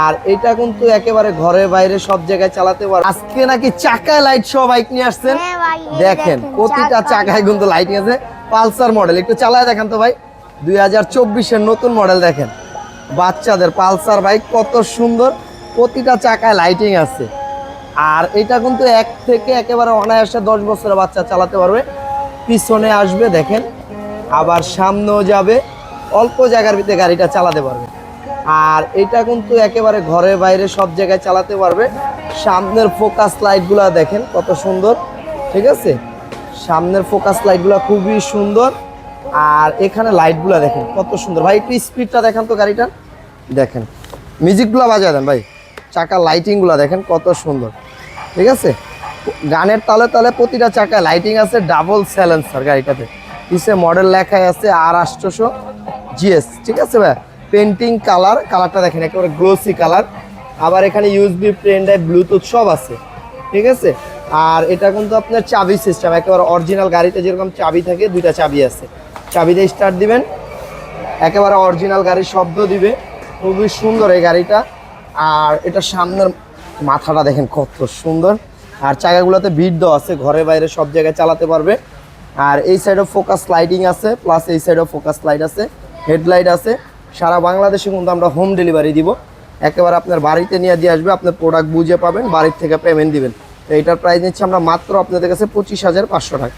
আর এটা কিন্তু একেবারে ঘরে বাইরে সব জায়গায় চালাতে পারবে আজকে নাকি চাকায় লাইট সহ বাইক নিয়ে আসছেন? হ্যাঁ দেখেন, প্রতিটা চাকায় কিন্তু লাইটিং আছে। পালসার মডেল একটু চালায় দেখেন তো ভাই। দুই হাজার চব্বিশের নতুন মডেল দেখেন। বাচ্চাদের পালসার বাইক কত সুন্দর। প্রতিটা চাকায় লাইটিং আছে। আর এটা কিন্তু এক থেকে একেবারে অনায়াসে দশ বছরের বাচ্চা চালাতে পারবে। পিছনে আসবে দেখেন। আবার সামনেও যাবে। অল্প জায়গার ভিতরে গাড়িটা চালাতে পারবে। আর এটা কিন্তু একেবারে ঘরে বাইরে সব জায়গায় চালাতে পারবে। সামনের ফোকাস লাইটগুলো দেখেন কত সুন্দর, ঠিক আছে? সামনের ফোকাস লাইটগুলো খুবই সুন্দর। আর এখানে লাইটগুলো দেখেন কত সুন্দর। ভাই, একটু স্পিডটা দেখেন তো গাড়িটার দেখেন মিউজিকগুলো বাজায় দেন ভাই। চাকার লাইটিংগুলো দেখেন কত সুন্দর, ঠিক আছে? গানের তালে তালে প্রতিটা চাকায় লাইটিং আছে ডাবল স্যালেন্সার গাড়িটাতে। পিছে মডেল লেখায় আছে আর আষ্টশো জিএস ঠিক আছে ভাই? পেন্টিং কালার কালারটা দেখেন, একেবারে গ্লোসি কালার আবার এখানে ইউএসবি পেন ড্রাইভ ব্লুটুথ সব আছে, ঠিক আছে? আর এটা কিন্তু আপনার চাবি সিস্টেম একেবারে অরিজিনাল গাড়িতে যেরকম চাবি থাকে, দুইটা চাবি আছে। চাবি দিয়ে স্টার্ট দিবেন, একেবারে অরিজিনাল গাড়ির শব্দ দিবে। খুবই সুন্দর এই গাড়িটা। আর এটা সামনের মাথাটা দেখেন কত সুন্দর। আর চাকাগুলোতে বিট দেওয়া আছে ঘরে বাইরে সব জায়গায় চালাতে পারবে। আর এই সাইডে ফোকাস লাইটিং আছে প্লাস এই সাইডেও ফোকাস লাইট আছে হেডলাইট আছে। সারা বাংলাদেশে কিন্তু আমরা হোম ডেলিভারি দিব। একেবারে আপনার বাড়িতে নিয়ে দিয়ে আসবে, আপনার প্রোডাক্ট বুঝে পাবেন, বাড়ির থেকে পেমেন্ট দিবেন। তো এটার প্রাইস নিচ্ছে আমরা মাত্র আপনাদের কাছে পঁচিশ হাজার পাঁচশো টাকা।